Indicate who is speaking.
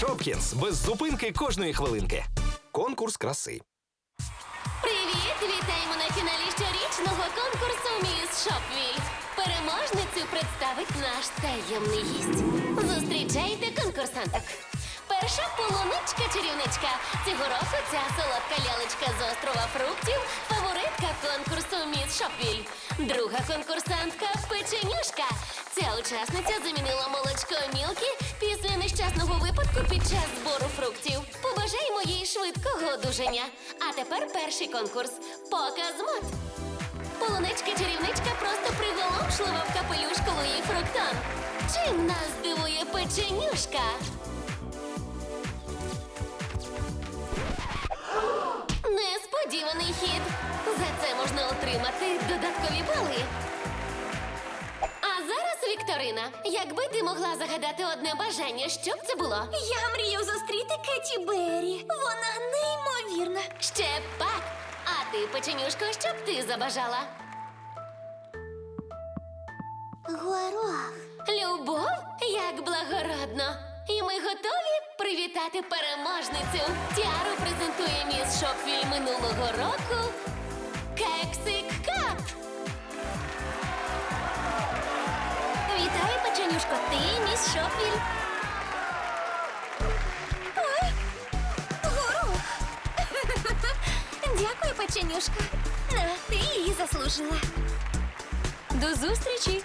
Speaker 1: Шопкінс без зупинки кожної хвилинки. Конкурс краси.
Speaker 2: Привіт! Вітаємо на фіналі щорічного конкурсу Міс Шопвіль. Переможницю представить наш таємний гість. Зустрічайте конкурсанток. Перша полуничка чарівничка. Цього року ця солодка лялечка з острова фруктів фаворитка конкурсу Міс Шопвіль. Друга конкурсантка печенюшка. Ця учасниця замінила молочко Мілкі після нещасного під час збору фруктів. Побажаємо їй швидкого одужання. А тепер перший конкурс показ мод. Полуничка чарівничка просто приголомшлива в капелюшку Луї Фруктон. Чим нас дивує печенюшка? Несподіваний хід. За це можна отримати додаткові бали. А зараз Вікторина. Якби ти могла загадати одне бажання, що б це було?
Speaker 3: Я мрію зустріти Кеті Беррі. Вона неймовірна.
Speaker 2: Ще пак. А ти, печенюшко, що б ти забажала?
Speaker 3: Горох.
Speaker 2: Любов як благородно. І ми готові привітати переможницю. Тіару презентує міс Шопфіль минулого року. Кексик
Speaker 3: Вітаю. Ти міс Шопіль. Дякую, печенюшка. На, ти її заслужила.
Speaker 2: До зустрічі!